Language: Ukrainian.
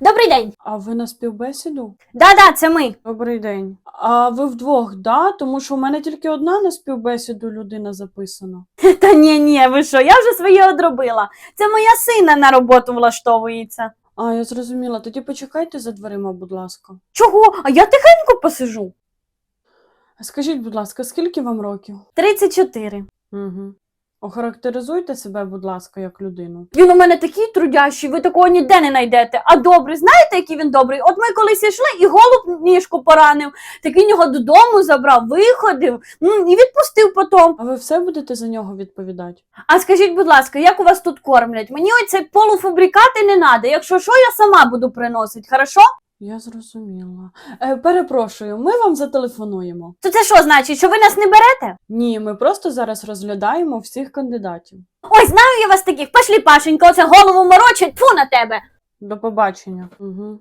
Добрий день. А ви на співбесіду? Да-да, це ми. Добрий день. А ви вдвох, да? Тому що у мене тільки одна на співбесіду людина записана. Та ні, ні, ви що, я вже своє одробила. Це моя сина на роботу влаштовується. А, я зрозуміла. Тоді почекайте за дверима, будь ласка. Чого? А я тихенько посижу. Скажіть, будь ласка, скільки вам років? 34. Угу. Охарактеризуйте себе, будь ласка, як людину. Він у мене такий трудящий, ви такого ніде не знайдете. А добрий, знаєте, який він добрий? От ми колись йшли, і голуб ніжку поранив, так він його додому забрав, виходив м, і відпустив потом. А ви все будете за нього відповідати? А скажіть, будь ласка, як у вас тут кормлять? Мені оцей полуфабрикати не треба. Якщо що, я сама буду приносити, хорошо? Я зрозуміла. Е, перепрошую, ми вам зателефонуємо. То це що значить, що ви нас не берете? Ні, ми просто зараз розглядаємо всіх кандидатів. Ой, знаю я вас таких, пошлі Пашенька, оце голову морочить, фу на тебе. До побачення. Угу.